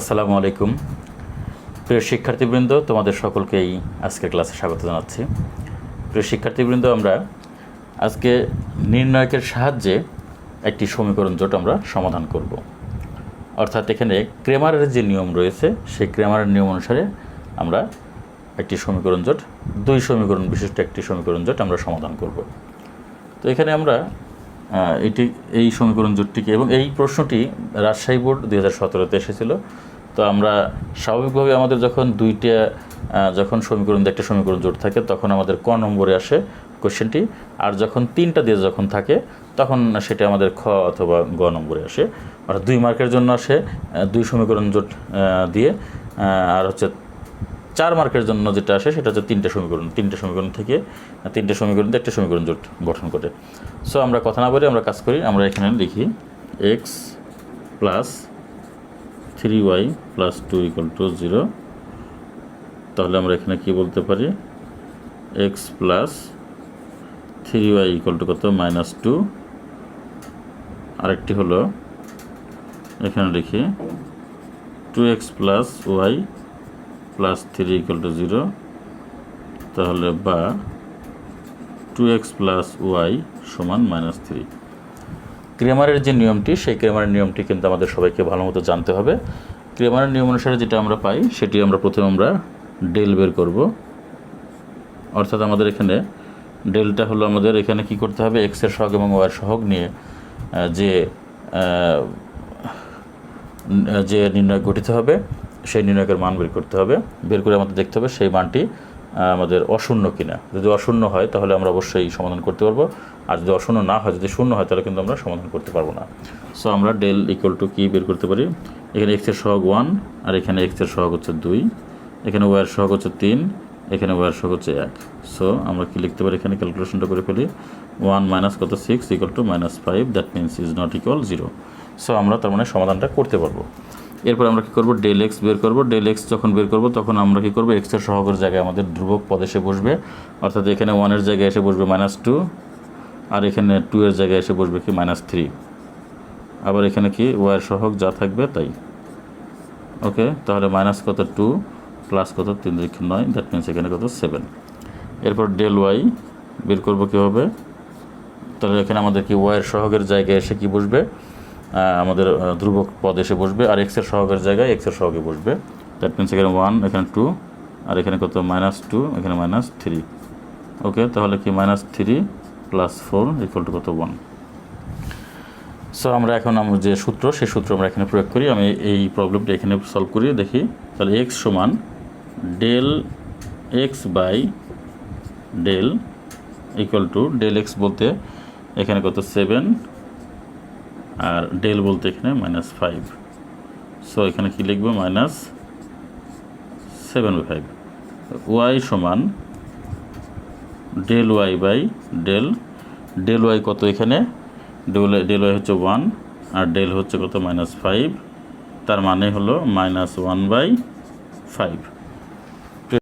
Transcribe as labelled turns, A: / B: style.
A: আসসালামু আলাইকুম। প্রিয় শিক্ষার্থীবৃন্দ, তোমাদের সকলকেই আজকের ক্লাসে স্বাগত জানাচ্ছি। প্রিয় শিক্ষার্থীবৃন্দ, আমরা আজকে নির্ণায়কের সাহায্যে একটি সমীকরণ জোট আমরা সমাধান করব। অর্থাৎ এখানে ক্রেমারের যে নিয়ম রয়েছে, সেই ক্রেমারের নিয়ম অনুসারে আমরা একটি সমীকরণ জোট, দুই সমীকরণ বিশিষ্ট একটি সমীকরণ জোট আমরা সমাধান করব। তো এখানে আমরা এটি এই সমীকরণ জোটটিকে। এবং এই প্রশ্নটি রাজশাহী বোর্ড দুই হাজার সতেরোতে এসেছিল। তো আমরা স্বাভাবিকভাবে আমাদের যখন দুইটা যখন সমীকরণ একটা সমীকরণ জোট থাকে, তখন আমাদের ক নম্বরে আসে কোশ্চেনটি। আর যখন তিনটা দিয়ে যখন থাকে, তখন সেটা আমাদের খ অথবা গ নম্বরে আসে। অর্থাৎ দুই মার্কের জন্য আসে দুই সমীকরণ জোট দিয়ে আর হচ্ছে চার মার্কের জন্য যেটা আসে, সেটা হচ্ছে তিনটে সমীকরণ। তিনটে সমীকরণ থেকে তিনটে সমীকরণ একটা সমীকরণ জোট গঠন করে। সো আমরা কথা না বলে আমরা কাজ করি। আমরা এখানে লিখি X plus three Y plus two equal to zero তাহলে আমরা এখানে কি বলতে পারি? X plus three Y equal to কত? মাইনাস টু আরেকটি হলো, এখানে লিখি two X plus Y plus three equal to zero তাহলে বা টু এক্স প্লাস ওয়াই সমান মাইনাস থ্রি ক্রেমারের যে নিয়মটি, সেই ক্রেমারের নিয়মটি কিন্তু আমাদের সবাইকে ভালো মতো জানতে হবে। ক্রেমারের নিয়ম অনুসারে যেটা আমরা পাই, সেটি আমরা প্রথমে আমরা ডেল বের করব। অর্থাৎ আমাদের এখানে ডেলটা হলো আমাদের এখানে কি করতে হবে এক্সের সহগ এবং ওয়ার সহগ নিয়ে যে যে নির্ণয় গঠিত হবে। সেই নির্ণয়কের মান বের করতে হবে। বের করে আমাদের দেখতে হবে সেই মানটি আমাদের অশূন্য কিনা। যদি অশূন্য হয়, তাহলে আমরা অবশ্যই সমাধান করতে পারব। আর যদি অশূন্য না হয়, যদি শূন্য হয়, তাহলে কিন্তু আমরা সমাধান করতে পারব না। সো আমরা ডেল ইকুয়াল টু কি বের করতে পারি? এখানে এক্সের সহগ ওয়ান আর এখানে এক্সের সহগ হচ্ছে দুই। এখানে ওয়ার সহগ হচ্ছে তিন, এখানে ওয়ার সহগ হচ্ছে এক। সো আমরা কি লিখতে পারি এখানে? ক্যালকুলেশনটা করে ফেলি। ওয়ান মাইনাস কত? Six equal to minus five that means is not equal zero so আমরা তার মানে সমাধানটা করতে পারব। এরপর আমরা কী করব? ডেল এক্স বের করব। ডেল এক্স যখন বের করব, তখন আমরা কী করব? এক্সের সহগের জায়গায় আমাদের ধ্রুবক পদ এসে বসবে। অর্থাৎ এখানে ওয়ানের জায়গায় এসে বসবে মাইনাস টু আর এখানে টু এর জায়গায় এসে বসবে কি? মাইনাস থ্রি আবার এখানে কি? ওয়ার সহগ যা থাকবে তাই। ওকে? তাহলে মাইনাস কত? টু প্লাস কত? তিন দিকে নয়। দ্যাট মিনস এখানে কত? সেভেন এরপর ডেল ওয়াই বের করব কীভাবে? তাহলে এখানে আমাদের কি? ওয়াইয়ের সহগের জায়গায় এসে কি বসবে? আমাদের ধ্রুবক পদ এসে বসবে, আর এক্সের সহগের জায়গায় এক্সের সহগে বসবে। দ্যাট মিনস এখানে ওয়ান এখানে টু আর এখানে কত? মাইনাস টু এখানে মাইনাস থ্রি ওকে তাহলে কি minus three plus four equal to কত? ওয়ান সো আমরা এখন আমার যে সূত্র, সেই সূত্র আমরা এখানে প্রয়োগ করি। আমি এই প্রবলেমটা এখানে সলভ করি, দেখি। তাহলে এক্স সমান del X by del equal to del X বলতে এখানে কত? সেভেন আর ডেল বলতে এখানে মাইনাস ফাইভ সো এখানে কি লিখব? মাইনাস সেভেন ফাইভ ওয়াই সমান del Y by del del Y কত এখানে? ডেল ডেল ওয়াই হচ্ছে ওয়ান আর ডেল হচ্ছে কত? মাইনাস ফাইভ তার মানে হলো মাইনাস ওয়ান বাই ফাইভ